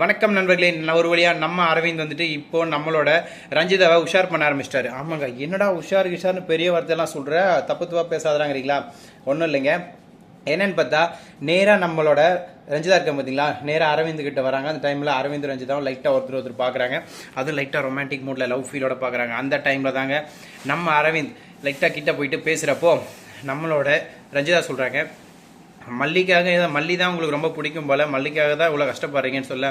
வணக்கம் நண்பர்களே. ஒரு வழியாக நம்ம அரவிந்த் வந்துட்டு இப்போ நம்மளோட ரஞ்சிதாவை உஷார் பண்ண ஆரம்பிச்சிட்டாரு. ஆமாங்க என்னடா உஷார் கிஷார்னு பெரிய வார்த்தையெல்லாம் சொல்கிற தப்பு தப்பா பேசாதாங்கிறீங்களா ஒன்றும் இல்லைங்க. என்னன்னு பார்த்தா நேராக நம்மளோட ரஞ்சிதா இருக்க பார்த்தீங்களா நேராக அரவிந்த் கிட்ட வராங்க. அந்த டைமில் அரவிந்த் ரஞ்சிதாவும் லைட்டாக ஒருத்தர் ஒருத்தர் பார்க்குறாங்க அதுவும் லைட்டாக ரொமான்டிக் மூடில் லவ் ஃபீலோட பார்க்குறாங்க அந்த டைமில் தாங்க நம்ம அரவிந்த் லைட்டாக கிட்ட போயிட்டு பேசுகிறப்போ நம்மளோட ரஞ்சிதா சொல்கிறாங்க மல்லிக்காக இதை மல்லி தான் உங்களுக்கு ரொம்ப பிடிக்கும் போல மல்லிக்காக தான் இவ்வளோ கஷ்டப்படுறீங்கன்னு சொல்ல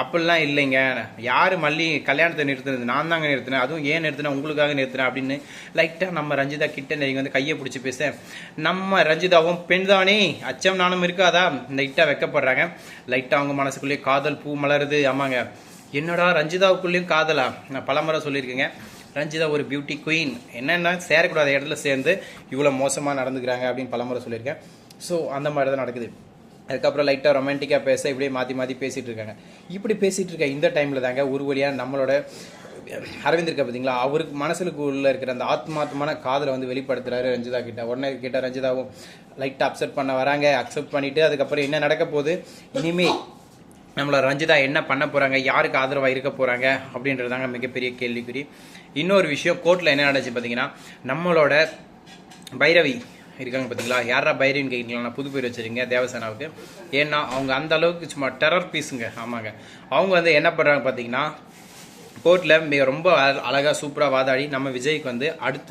அப்படிலாம் இல்லைங்க. யார் மல்லி கல்யாணத்தை நிறுத்துனது? நான் தாங்க நிறுத்தினேன். அதுவும் ஏன் நிறுத்தினேன்? உங்களுக்காக நிறுத்தினேன் அப்படின்னு லைட்டாக நம்ம ரஞ்சிதா கிட்ட நீங்கள் வந்து கையை பிடிச்சி பேச நம்ம ரஞ்சிதாவும் பெண் தானே? அச்சம் நானும் இருக்காதா? லைட்டாக வைக்கப்படுறாங்க. லைட்டாக அவங்க மனசுக்குள்ளேயே காதல் பூ மலருது. ஆமாங்க. என்னடா ரஞ்சிதாவுக்குள்ளேயும் காதலா? நான் பலமுறை சொல்லியிருக்கேங்க. ரஞ்சிதா ஒரு பியூட்டி குயின் என்னென்னா சேரக்கூடாத இடத்துல சேர்ந்து இவ்வளோ மோசமாக நடந்துக்கிறாங்க அப்படின்னு பலமுறை சொல்லியிருக்கேன். ஸோ அந்த மாதிரி தான் நடக்குது. அதுக்கப்புறம் லைட்டாக ரொமான்டிக்காக பேச இப்படியே மாற்றி மாற்றி பேசிகிட்டு இருக்காங்க. இப்படி பேசிகிட்டு இருக்க இந்த டைமில் தாங்க ஒரு வழியாக நம்மளோட அரவிந்த் இருக்க பார்த்தீங்களா அவருக்கு மனசுக்கு உள்ள இருக்கிற அந்த ஆத்மாத்மான காதலை வந்து வெளிப்படுத்துகிறாரு ரஞ்சிதா கிட்ட. உடனே கிட்ட ரஞ்சிதாவும் லைட்டாக அப்செட் பண்ண வராங்க. அக்செப்ட் பண்ணிட்டு அதுக்கப்புறம் என்ன நடக்க போகுது? இனிமேல் நம்மளை ரஞ்சிதா என்ன பண்ண போகிறாங்க யாருக்கு ஆதரவாக இருக்க போகிறாங்க அப்படின்றதாங்க மிகப்பெரிய கேள்விக்குறி. இன்னொரு விஷயம் கோர்ட்டில் என்ன நடந்துச்சு பார்த்தீங்கன்னா நம்மளோட பைரவி இருக்காங்க பார்த்தீங்களா யாரா பைரின்னு கேட்குறீங்களா புது பேர் வச்சுருங்க தேவசேனாவுக்கு? ஏன்னா அவங்க அந்த அளவுக்கு சும்மா டெரர் பீஸுங்க ஆமாங்க. அவங்க வந்து என்ன பண்ணுறாங்க பார்த்தீங்கன்னா கோர்ட்டில் மிக ரொம்ப அழகாக சூப்பராக வாதாடி நம்ம விஜய்க்கு வந்து அடுத்த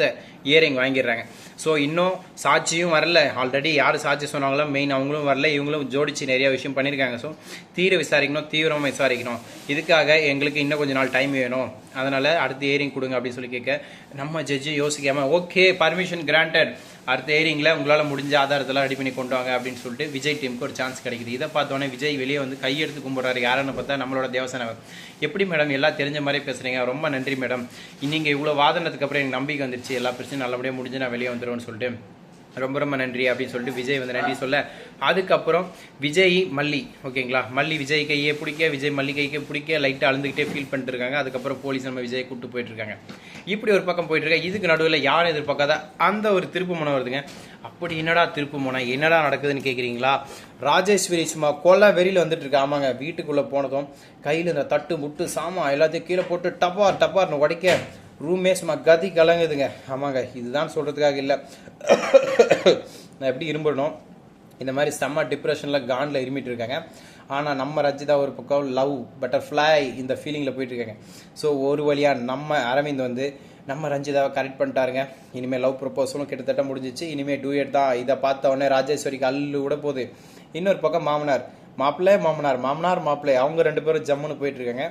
இயரிங் வாங்கிடுறாங்க. ஸோ இன்னும் சாட்சியும் வரல. ஆல்ரெடி யார் சாட்சி சொன்னாங்களோ மெயின் அவங்களும் வரல. இவங்களும் ஜோடிச்சு நிறைய விஷயம் பண்ணியிருக்காங்க. ஸோ தீர விசாரிக்கணும் தீவிரமாக விசாரிக்கணும். இதுக்காக எங்களுக்கு இன்னும் கொஞ்ச நாள் டைம் வேணும். அதனால் அடுத்த இயரிங் கொடுங்க அப்படின்னு சொல்லி கேட்க நம்ம ஜட்ஜி யோசிக்காமல் ஓகே பர்மிஷன் கிராண்டட் அடுத்த ஏரிங்கில் உங்களால் முடிஞ்ச ஆதாரத்தெல்லாம் ரெடி பண்ணி கொண்டு வாங்க அப்படின்னு சொல்லிட்டு விஜய் டீமுக்கு ஒரு சான்ஸ் கிடைக்குது. இதை பார்த்தோன்னே விஜய் வெளியே வந்து கையெடுத்து கும்பிட்றாரு. யாருன்னு பார்த்தா நம்மளோட தேவசனவர் எப்படி மேடம் எல்லாம் தெரிஞ்ச மாதிரி பேசுகிறீங்க ரொம்ப நன்றி மேடம் நீங்கள் இவ்வளோ வாதனத்துக்கு அப்புறம் எனக்கு நம்பிக்கை வந்துருச்சு. எல்லா பிரச்சனையும் நல்லபடியாக முடிஞ்சு நான் வெளியே வந்துடுவேன்னு சொல்லிட்டு. ரொம்ப ரொம்ப நன்றி அப்படின்னு சொல்லிட்டு விஜய் வந்து நன்றி சொல்ல. அதுக்கப்புறம் விஜய் மல்லி ஓகேங்களா? மல்லி விஜய் கையே பிடிக்க விஜய் மல்லி கைக்கே பிடிக்க லைட்டாக அழுந்துக்கிட்டே ஃபீல் பண்ணிட்டு இருக்காங்க அதுக்கப்புறம் போலீஸ் நம்ம விஜய் கூப்பிட்டு போயிட்டு இருக்காங்க இப்படி ஒரு பக்கம் போயிட்டு இதுக்கு நடுவில் யாரும் எதிர்பார்க்காத அந்த ஒரு திருப்பு முனை வருதுங்க. அப்படி என்னடா திருப்பு முனை? என்னடா நடக்குதுன்னு கேட்குறீங்களா ராஜேஸ்வரி சும்மா கொலை வெறியில் வந்துட்டு இருக்கு ஆமாங்க வீட்டுக்குள்ளே போனதும் கையில் இந்த தட்டு முட்டு சாமான் எல்லாத்தையும் கீழே போட்டு டப்பார் டப்பார்னு உடைக்க ரூமே சும்மா கலங்குதுங்க. ஆமாங்க இதுதான் சொல்கிறதுக்காக இல்லை. நான் எப்படி இரும்பணும் இந்த மாதிரி செம்ம டிப்ரெஷனில் காண்டில் இருமிட்டு இருக்காங்க. ஆனால் நம்ம ரஜிதா ஒரு பக்கம் லவ் பட்டர்ஃப்ளை இந்த ஃபீலிங்கில் போயிட்டுருக்காங்க ஸோ ஒரு வழியாக நம்ம அரவிந்த் வந்து நம்ம ரஞ்சிதாவை கரெக்ட் பண்ணிட்டாருங்க. இனிமேல் லவ் ப்ரப்போசலும் கிட்டத்தட்ட முடிஞ்சிச்சு. இனிமேல் டூயட் தான். இதை பார்த்த உடனே ராஜேஸ்வரிக்கு அல்லு கூட போகுது. இன்னொரு பக்கம் மாமனார். மாப்பிள்ளை மாமனார். மாமனார் மாப்பிள்ளை. அவங்க ரெண்டு பேரும் ஜம்முன்னு போயிட்டுருக்காங்க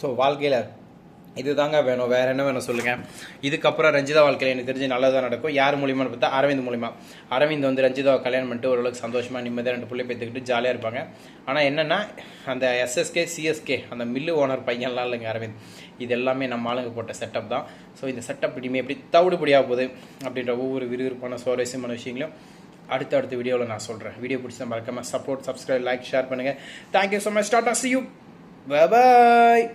ஸோ வாழ்க்கையில் இதுதாங்க வேணும். வேறு என்ன வேணும் சொல்லுங்கள் இதுக்கப்புறம் ரஞ்சிதா வாழ்க்கையில் எனக்கு தெரிஞ்சு நல்லதாக நடக்கும். யார் மூலியமான்னு பார்த்தா அரவிந்த் மூலிமா அரவிந்த் வந்து ரஞ்சிதாவை கல்யாணம் பண்ணிட்டு ஓரளவுக்கு சந்தோஷமாக நிம்மதியாக ரெண்டு பிள்ளை பேத்துக்கிட்டு ஜாலியாக இருப்பாங்க. ஆனால் என்னென்னா அந்த எஸ்எஸ்கே சிஎஸ்கே அந்த மில்லு ஓனர் பையன்லாம் இல்லைங்க அரவிந்த். இது எல்லாமே நம்ம ஆளுங்க போட்ட செட்டப் தான். ஸோ இந்த செட்டப் இனிமேல் எப்படி தவிடுபடியாக போகுது அப்படின்ற ஒவ்வொரு விறுவிறுப்பான சுவாரஸ்யமான விஷயங்களையும் அடுத்த அடுத்த வீடியோவில் நான் சொல்கிறேன் வீடியோ பிடிச்சா மறக்காமல் சப்போர்ட் சப்ஸ்கிரைப் லைக் ஷேர் பண்ணுங்கள் தேங்க்யூ ஸோ மச் டாட்டா சி யூ பாய்